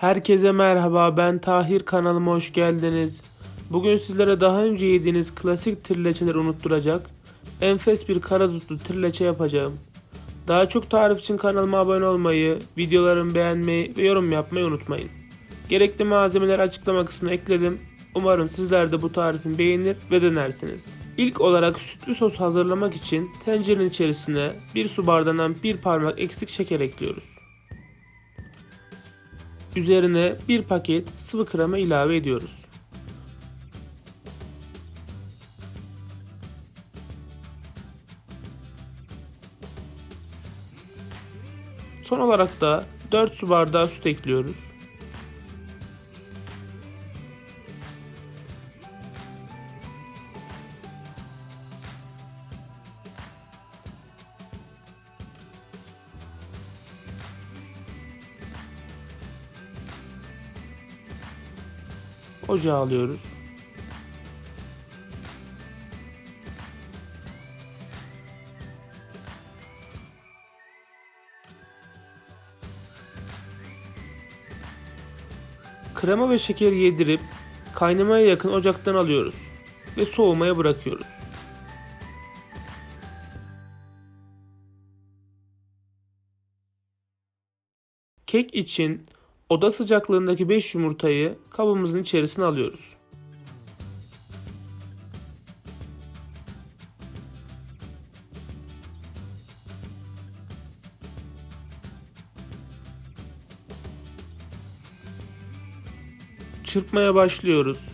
Herkese merhaba ben Tahir kanalıma hoş geldiniz. Bugün sizlere daha önce yediğiniz klasik trileçeleri unutturacak enfes bir karadutlu trileçe yapacağım. Daha çok tarif için kanalıma abone olmayı, videolarımı beğenmeyi ve yorum yapmayı unutmayın. Gerekli malzemeleri açıklama kısmına ekledim. Umarım sizler de bu tarifimi beğenir ve denersiniz. İlk olarak sütlü sos hazırlamak için tencerenin içerisine bir su bardağından bir parmak eksik şeker ekliyoruz. Üzerine bir paket sıvı krema ilave ediyoruz. Son olarak da 4 su bardağı süt ekliyoruz. Ocağa alıyoruz. Krema ve şekeri yedirip kaynamaya yakın ocaktan alıyoruz ve soğumaya bırakıyoruz. Kek için oda sıcaklığındaki 5 yumurtayı kabımızın içerisine alıyoruz. Çırpmaya başlıyoruz.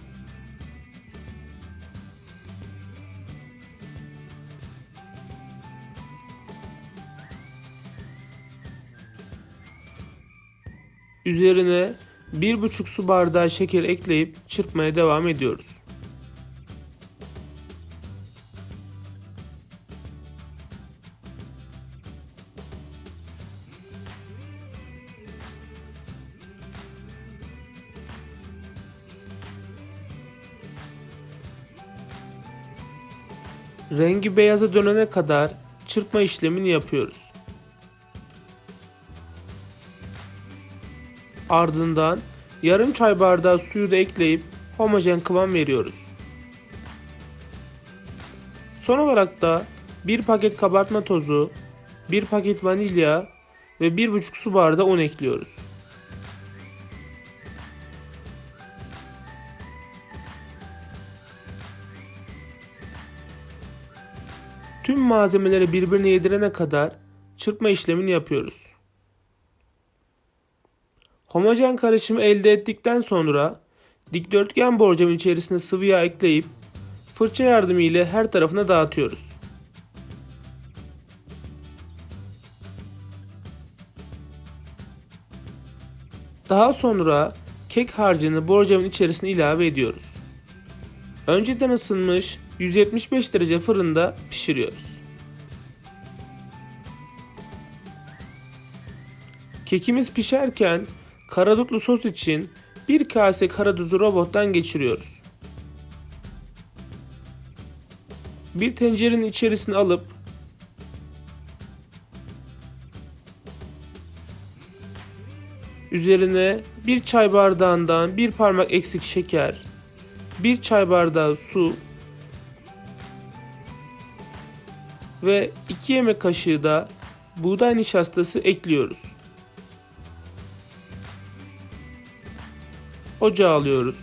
Üzerine 1,5 su bardağı şeker ekleyip çırpmaya devam ediyoruz. Rengi beyaza dönene kadar çırpma işlemini yapıyoruz. Ardından yarım çay bardağı suyu da ekleyip homojen kıvam veriyoruz. Son olarak da bir paket kabartma tozu, bir paket vanilya ve 1,5 su bardağı un ekliyoruz. Tüm malzemeleri birbirine yedirene kadar çırpma işlemini yapıyoruz. Homojen karışımı elde ettikten sonra dikdörtgen borcamın içerisine sıvı yağ ekleyip fırça yardımı ile her tarafına dağıtıyoruz. Daha sonra kek harcını borcamın içerisine ilave ediyoruz. Önceden ısınmış 175 derece fırında pişiriyoruz. Kekimiz pişerken karadutlu sos için bir kase karadutu robottan geçiriyoruz. Bir tencerenin içerisine alıp üzerine bir çay bardağından bir parmak eksik şeker, bir çay bardağı su ve 2 yemek kaşığı da buğday nişastası ekliyoruz. Ocağa alıyoruz.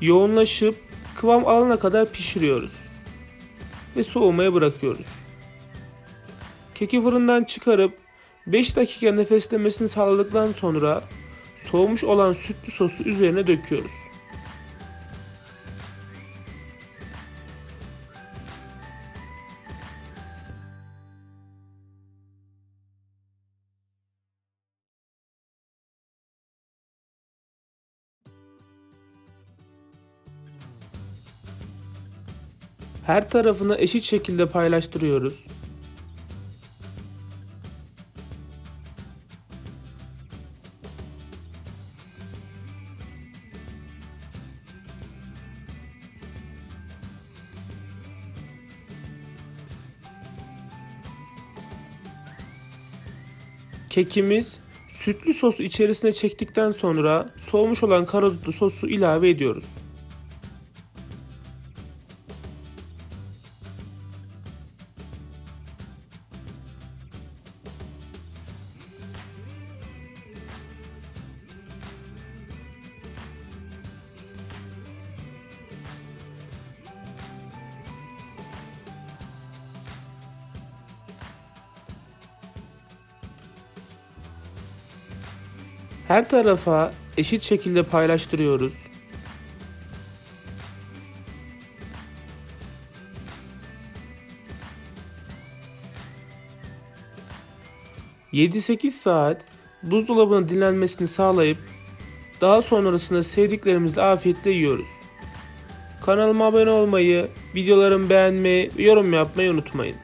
Yoğunlaşıp kıvam alana kadar pişiriyoruz. Ve soğumaya bırakıyoruz. Keki fırından çıkarıp 5 dakika nefeslemesini sağladıktan sonra soğumuş olan sütlü sosu üzerine döküyoruz. Her tarafını eşit şekilde paylaştırıyoruz. Kekimiz Sütlü sosu içerisine çektikten sonra soğumuş olan karadutlu sosu ilave ediyoruz. Her tarafa eşit şekilde paylaştırıyoruz. ...7-8 saat buzdolabına dinlenmesini sağlayıp... ...daha sonrasında sevdiklerimizle afiyetle yiyoruz. Kanalıma abone olmayı, videolarımı beğenmeyi, yorum yapmayı unutmayın.